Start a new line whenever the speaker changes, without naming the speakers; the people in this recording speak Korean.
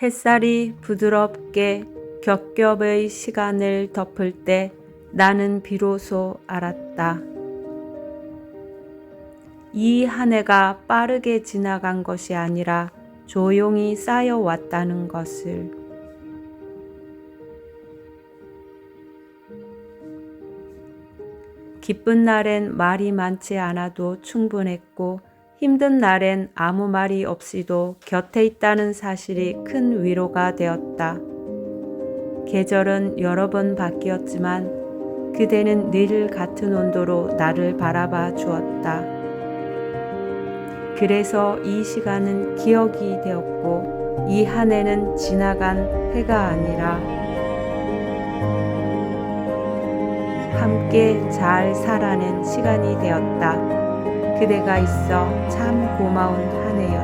햇살이 부드럽게 겹겹의 시간을 덮을 때 나는 비로소 알았다. 이 한 해가 빠르게 지나간 것이 아니라 조용히 쌓여왔다는 것을. 기쁜 날엔 말이 많지 않아도 충분했고 힘든 날엔 아무 말이 없이도 곁에 있다는 사실이 큰 위로가 되었다. 계절은 여러 번 바뀌었지만 그대는 늘 같은 온도로 나를 바라봐 주었다. 그래서 이 시간은 기억이 되었고 이 한 해는 지나간 해가 아니라 함께 잘 살아낸 시간이 되었다. 그대가 있어 참 고마운 하네요.